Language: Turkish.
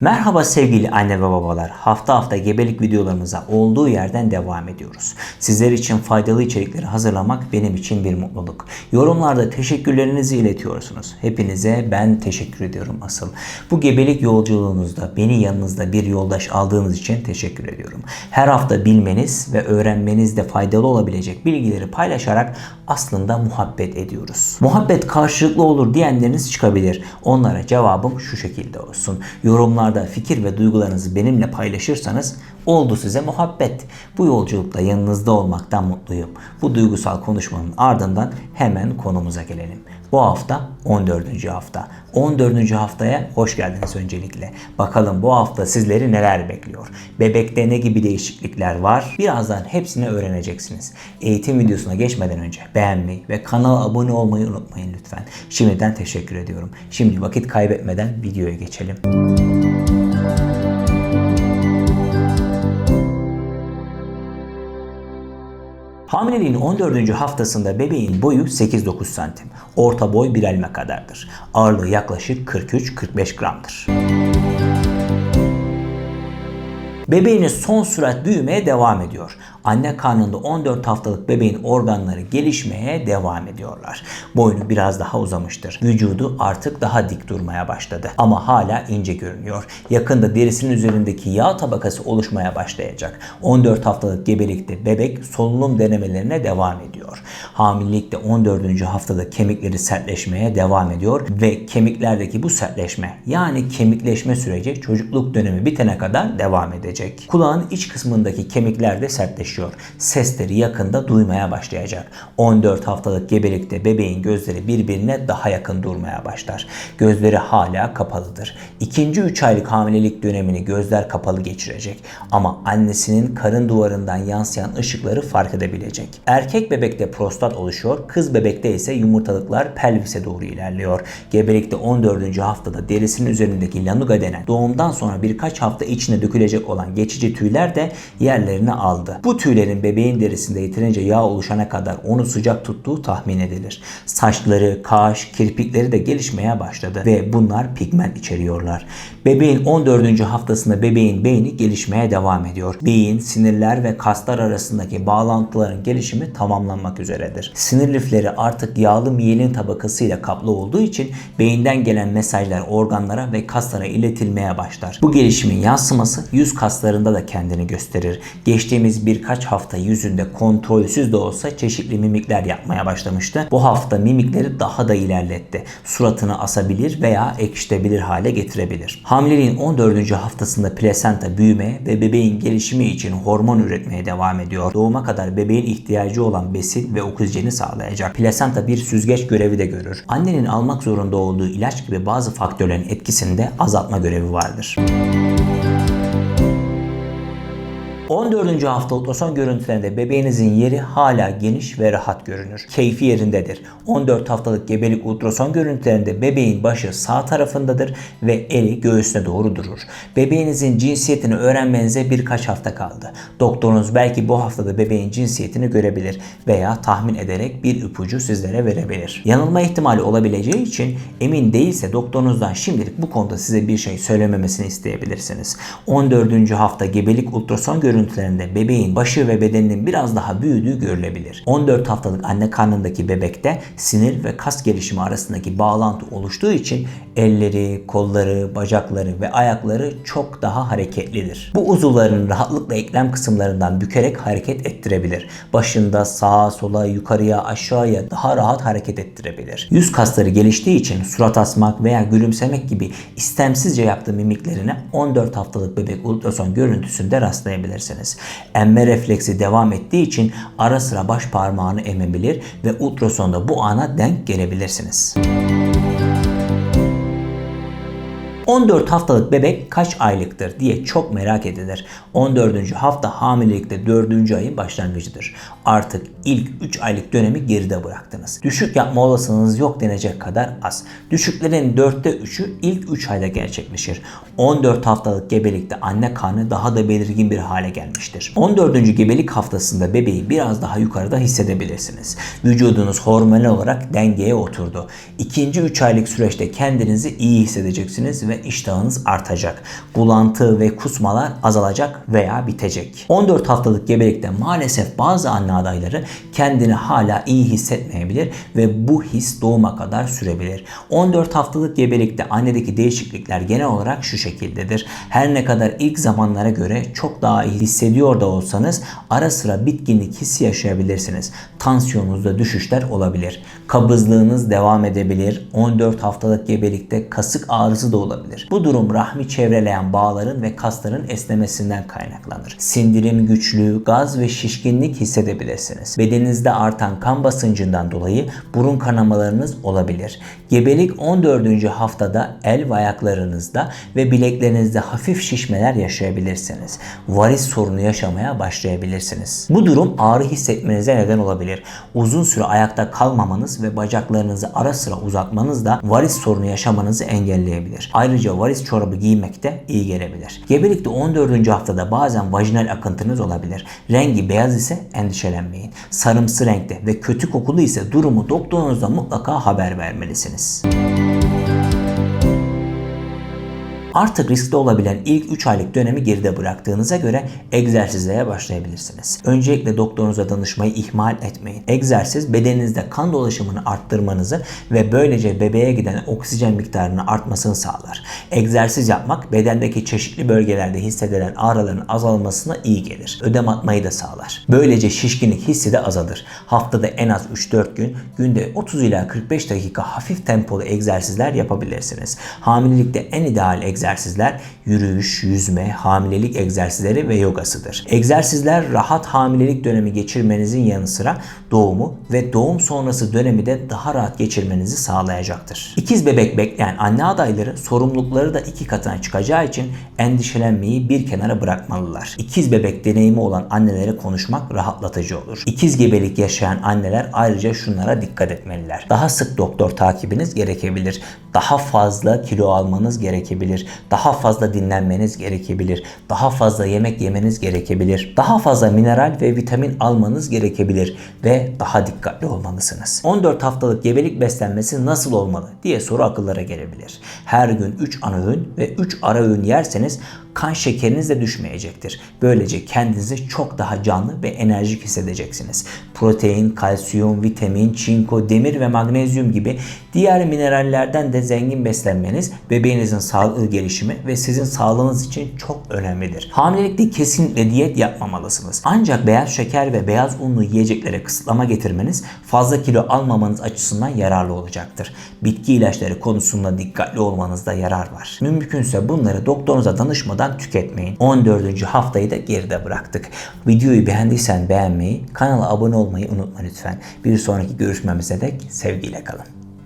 Merhaba sevgili anne ve babalar. Hafta hafta gebelik videolarımıza olduğu yerden devam ediyoruz. Sizler için faydalı içerikleri hazırlamak benim için bir mutluluk. Yorumlarda teşekkürlerinizi iletiyorsunuz. Hepinize ben teşekkür ediyorum asıl. Bu gebelik yolculuğunuzda beni yanınızda bir yoldaş aldığınız için teşekkür ediyorum. Her hafta bilmeniz ve öğrenmenizde faydalı olabilecek bilgileri paylaşarak aslında muhabbet ediyoruz. Muhabbet karşılıklı olur diyenleriniz çıkabilir. Onlara cevabım şu şekilde olsun. Yorumlarda fikir ve duygularınızı benimle paylaşırsanız oldu size muhabbet. Bu yolculukta yanınızda olmaktan mutluyum. Bu duygusal konuşmanın ardından hemen konumuza gelelim. Bu hafta 14. hafta. 14. haftaya hoş geldiniz öncelikle. Bakalım bu hafta sizleri neler bekliyor? Bebekte ne gibi değişiklikler var? Birazdan hepsini öğreneceksiniz. Eğitim videosuna geçmeden önce beğenmeyi ve kanala abone olmayı unutmayın lütfen. Şimdiden teşekkür ediyorum. Şimdi vakit kaybetmeden videoya geçelim. Hamileliğin 14. haftasında bebeğin boyu 8-9 santim. Orta boy bir elme kadardır. Ağırlığı yaklaşık 43-45 gramdır. Bebeğiniz son sürat büyümeye devam ediyor. Anne karnında 14 haftalık bebeğin organları gelişmeye devam ediyorlar. Boynu biraz daha uzamıştır. Vücudu artık daha dik durmaya başladı. Ama hala ince görünüyor. Yakında derisinin üzerindeki yağ tabakası oluşmaya başlayacak. 14 haftalık gebelikte bebek solunum denemelerine devam ediyor. Hamilelikte 14. haftada kemikleri sertleşmeye devam ediyor ve kemiklerdeki bu sertleşme yani kemikleşme süreci çocukluk dönemi bitene kadar devam edecek. Kulağın iç kısmındaki kemikler de sertleşiyor. Sesleri yakında duymaya başlayacak. 14 haftalık gebelikte bebeğin gözleri birbirine daha yakın durmaya başlar. Gözleri hala kapalıdır. İkinci 3 aylık hamilelik dönemini gözler kapalı geçirecek. Ama annesinin karın duvarından yansıyan ışıkları fark edebilecek. Erkek bebekte prostat oluşuyor. Kız bebekte ise yumurtalıklar pelvise doğru ilerliyor. Gebelikte 14. haftada derisinin üzerindeki lanuga denen doğumdan sonra birkaç hafta içine dökülecek olan geçici tüyler de yerlerini aldı. Bu tüylerin bebeğin derisinde yeterince yağ oluşana kadar onu sıcak tuttuğu tahmin edilir. Saçları, kaş, kirpikleri de gelişmeye başladı ve bunlar pigment içeriyorlar. Bebeğin 14. haftasında bebeğin beyni gelişmeye devam ediyor. Beyin, sinirler ve kaslar arasındaki bağlantıların gelişimi tamamlanmak üzeredir. Sinir lifleri artık yağlı miyelin tabakasıyla kaplı olduğu için beyinden gelen mesajlar organlara ve kaslara iletilmeye başlar. Bu gelişimin yansıması yüz kaslarında da kendini gösterir. Geçtiğimiz birkaç hafta yüzünde kontrolsüz de olsa çeşitli mimikler yapmaya başlamıştı. Bu hafta mimikleri daha da ilerletti. Suratını asabilir veya ekşitebilir hale getirebilir. Hamileliğin 14. haftasında plasenta büyümeye ve bebeğin gelişimi için hormon üretmeye devam ediyor. Doğuma kadar bebeğin ihtiyacı olan besin ve oksijeni sağlayacak. Plasenta bir süzgeç görevi de görür. Annenin almak zorunda olduğu ilaç gibi bazı faktörlerin etkisini de azaltma görevi vardır. 14. hafta ultrason görüntülerinde bebeğinizin yeri hala geniş ve rahat görünür. Keyfi yerindedir. 14 haftalık gebelik ultrason görüntülerinde bebeğin başı sağ tarafındadır ve eli göğsüne doğru durur. Bebeğinizin cinsiyetini öğrenmenize birkaç hafta kaldı. Doktorunuz belki bu haftada bebeğin cinsiyetini görebilir veya tahmin ederek bir ipucu sizlere verebilir. Yanılma ihtimali olabileceği için emin değilse doktorunuzdan şimdilik bu konuda size bir şey söylememesini isteyebilirsiniz. 14. hafta gebelik ultrason görüntülerinde görüntülerinde bebeğin başı ve bedeninin biraz daha büyüdüğü görülebilir. 14 haftalık anne karnındaki bebekte sinir ve kas gelişimi arasındaki bağlantı oluştuğu için elleri, kolları, bacakları ve ayakları çok daha hareketlidir. Bu uzuvların rahatlıkla eklem kısımlarından bükerek hareket ettirebilir. Başında sağa, sola, yukarıya, aşağıya daha rahat hareket ettirebilir. Yüz kasları geliştiği için surat asmak veya gülümsemek gibi istemsizce yaptığı mimiklerine 14 haftalık bebek ultrason görüntüsünde rastlayabilirsiniz edebilirsiniz. Emme refleksi devam ettiği için ara sıra baş parmağını emebilir ve ultrasonda bu ana denk gelebilirsiniz. 14 haftalık bebek kaç aylıktır diye çok merak edilir. 14. hafta hamilelikte 4. ayın başlangıcıdır. Artık ilk 3 aylık dönemi geride bıraktınız. Düşük yapma olasılığınız yok denecek kadar az. Düşüklerin 4'te 3'ü ilk 3 ayda gerçekleşir. 14 haftalık gebelikte anne karnı daha da belirgin bir hale gelmiştir. 14. gebelik haftasında bebeği biraz daha yukarıda hissedebilirsiniz. Vücudunuz hormonal olarak dengeye oturdu. İkinci 3 aylık süreçte kendinizi iyi hissedeceksiniz ve ve iştahınız artacak. Bulantı ve kusmalar azalacak veya bitecek. 14 haftalık gebelikte maalesef bazı anne adayları kendini hala iyi hissetmeyebilir ve bu his doğuma kadar sürebilir. 14 haftalık gebelikte annedeki değişiklikler genel olarak şu şekildedir. Her ne kadar ilk zamanlara göre çok daha iyi hissediyor da olsanız ara sıra bitkinlik hissi yaşayabilirsiniz. Tansiyonunuzda düşüşler olabilir. Kabızlığınız devam edebilir. 14 haftalık gebelikte kasık ağrısı da olabilir. Bu durum rahmi çevreleyen bağların ve kasların esnemesinden kaynaklanır. Sindirim güçlüğü, gaz ve şişkinlik hissedebilirsiniz. Bedeninizde artan kan basıncından dolayı burun kanamalarınız olabilir. Gebelik 14. haftada el ve ayaklarınızda ve bileklerinizde hafif şişmeler yaşayabilirsiniz. Varis sorunu yaşamaya başlayabilirsiniz. Bu durum ağrı hissetmenize neden olabilir. Uzun süre ayakta kalmamanız ve bacaklarınızı ara sıra uzatmanız da varis sorunu yaşamanızı engelleyebilir. Ayrıca varis çorabı giymek de iyi gelebilir. Gebelikte 14. haftada bazen vajinal akıntınız olabilir. Rengi beyaz ise endişelenmeyin. Sarımsı renkte ve kötü kokulu ise durumu doktorunuza mutlaka haber vermelisiniz. Artık riskli olabilen ilk 3 aylık dönemi geride bıraktığınıza göre egzersizlere başlayabilirsiniz. Öncelikle doktorunuza danışmayı ihmal etmeyin. Egzersiz bedeninizde kan dolaşımını arttırmanızı ve böylece bebeğe giden oksijen miktarını artmasını sağlar. Egzersiz yapmak bedendeki çeşitli bölgelerde hissedilen ağrıların azalmasına iyi gelir. Ödem atmayı da sağlar. Böylece şişkinlik hissi de azalır. Haftada en az 3-4 gün, günde 30 ila 45 dakika hafif tempolu egzersizler yapabilirsiniz. Hamilelikte en ideal egzersizler yürüyüş, yüzme, hamilelik egzersizleri ve yogasıdır. Egzersizler rahat hamilelik dönemi geçirmenizin yanı sıra doğumu ve doğum sonrası dönemi de daha rahat geçirmenizi sağlayacaktır. İkiz bebek bekleyen anne adayları sorumlulukları da iki katına çıkacağı için endişelenmeyi bir kenara bırakmalılar. İkiz bebek deneyimi olan annelere konuşmak rahatlatıcı olur. İkiz gebelik yaşayan anneler ayrıca şunlara dikkat etmeliler. Daha sık doktor takibiniz gerekebilir. Daha fazla kilo almanız gerekebilir. Daha fazla dinlenmeniz gerekebilir. Daha fazla yemek yemeniz gerekebilir. Daha fazla mineral ve vitamin almanız gerekebilir ve daha dikkatli olmalısınız. 14 haftalık gebelik beslenmesi nasıl olmalı diye soru akıllara gelebilir. Her gün 3 ana öğün ve 3 ara öğün yerseniz kan şekeriniz de düşmeyecektir. Böylece kendinizi çok daha canlı ve enerjik hissedeceksiniz. Protein, kalsiyum, vitamin, çinko, demir ve magnezyum gibi diğer minerallerden de zengin beslenmeniz bebeğinizin sağlıklı gelişimi ve sizin sağlığınız için çok önemlidir. Hamilelikte kesinlikle diyet yapmamalısınız. Ancak beyaz şeker ve beyaz unlu yiyeceklere kısıtlama getirmeniz fazla kilo almamanız açısından yararlı olacaktır. Bitki ilaçları konusunda dikkatli olmanızda yarar var. Mümkünse bunları doktorunuza danışmadan tüketmeyin. 14. haftayı da geride bıraktık. Videoyu beğendiysen beğenmeyi, kanala abone olmayı unutma lütfen. Bir sonraki görüşmemize dek sevgiyle kalın.